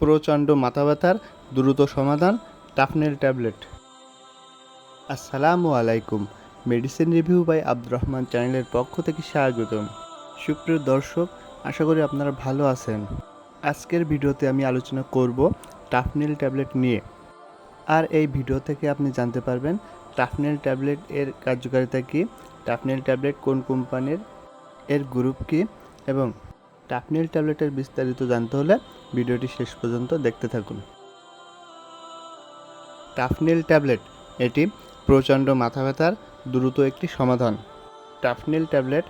প্রচণ্ড মাথা ব্যথার, দ্রুত সমাধান, টাফনেল ট্যাবলেট। আসসালামু আলাইকুম। Medicine review by Abdur Rahman চ্যানেলের পক্ষ থেকে স্বাগতম। সুপ্রিয় দর্শক, আশা করি আপনারা ভালো আছেন। আজকের ভিডিওতে আমি আলোচনা করব টাফনেল ট্যাবলেট নিয়ে। আর এই ভিডিও থেকে আপনি জানতে পারবেন টাফনেল ট্যাবলেট এর কার্যকারিতা কী, টাফনেল ট্যাবলেট কোন কোম্পানির, এর গ্রুপ কী, এবং টাফনেল ট্যাবলেটের বিস্তারিত জানতে হলে ভিডিওটি শেষ পর্যন্ত দেখতে থাকুন। টাফনেল ট্যাবলেট, এটি প্রচণ্ড মাথা ব্যথার দ্রুত একটি সমাধান। টাফনেল ট্যাবলেট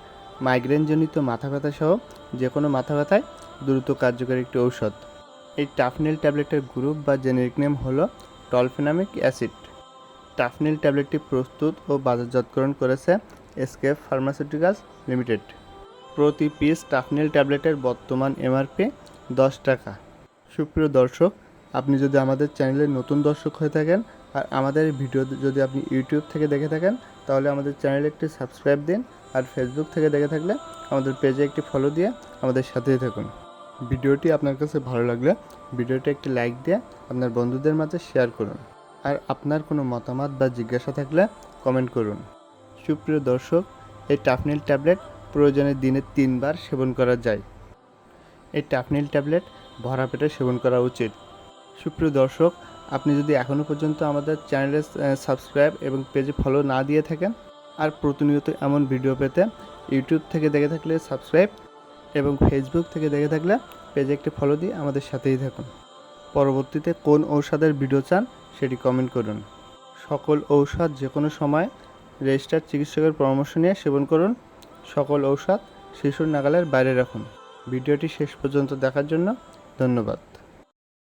মাইগ্রেনজনিত মাথা ব্যথা সহ যে কোনো মাথা ব্যথায় দ্রুত কার্যকরী একটি ঔষধ। এই টাফনেল ট্যাবলেটের গ্রুপ বা জেনেরিক নেম হল টলফেনামিক অ্যাসিড। টাফনেল ট্যাবলেটটি প্রস্তুত ও বাজারজাতকরণ করেছে এসকেপ ফার্মাসিউটিক্যালস লিমিটেড। প্রতি পিস টাফনেল ট্যাবলেটের বর্তমান এমআরপি দশ টাকা। সুপ্রিয় দর্শক, আপনি যদি আমাদের চ্যানেলে নতুন দর্শক হয়ে থাকেন আর আমাদের ভিডিও যদি আপনি ইউটিউব থেকে দেখে থাকেন, তাহলে আমাদের চ্যানেলে একটি সাবস্ক্রাইব দিন আর ফেসবুক থেকে দেখে থাকলে আমাদের পেজে একটি ফলো দিয়ে আমাদের সাথেই থাকুন। ভিডিওটি আপনার কাছে ভালো লাগলে ভিডিওটি একটি লাইক দিয়ে আপনার বন্ধুদের মাঝে শেয়ার করুন আর আপনার কোনো মতামত বা জিজ্ঞাসা থাকলে কমেন্ট করুন। সুপ্রিয় দর্শক, এই টাফনিল ট্যাবলেট প্রয়োজনে দিনে তিনবার সেবন করা যায়। এই টাফনিল ট্যাবলেট ভরা পেটে সেবন করা উচিত। সুপ্রিয় দর্শক, আপনি যদি এখনও পর্যন্ত আমাদের চ্যানেলে সাবস্ক্রাইব এবং পেজে ফলো না দিয়ে থাকেন, আর প্রতিনিয়ত এমন ভিডিও পেতে ইউটিউব থেকে দেখে থাকলে সাবস্ক্রাইব এবং ফেসবুক থেকে দেখে থাকলে পেজে একটি ফলো দিয়ে আমাদের সাথেই থাকুন। পরবর্তীতে কোন ঔষধের ভিডিও চান সেটি কমেন্ট করুন। সকল ঔষধ যে কোনো সময় রেজিস্টার্ড চিকিৎসকের পরামর্শ নিয়ে সেবন করুন। সকল ঔষধ শিশুর নাগালের বাইরে রাখুন। ভিডিওটি শেষ পর্যন্ত দেখার জন্য ধন্যবাদ।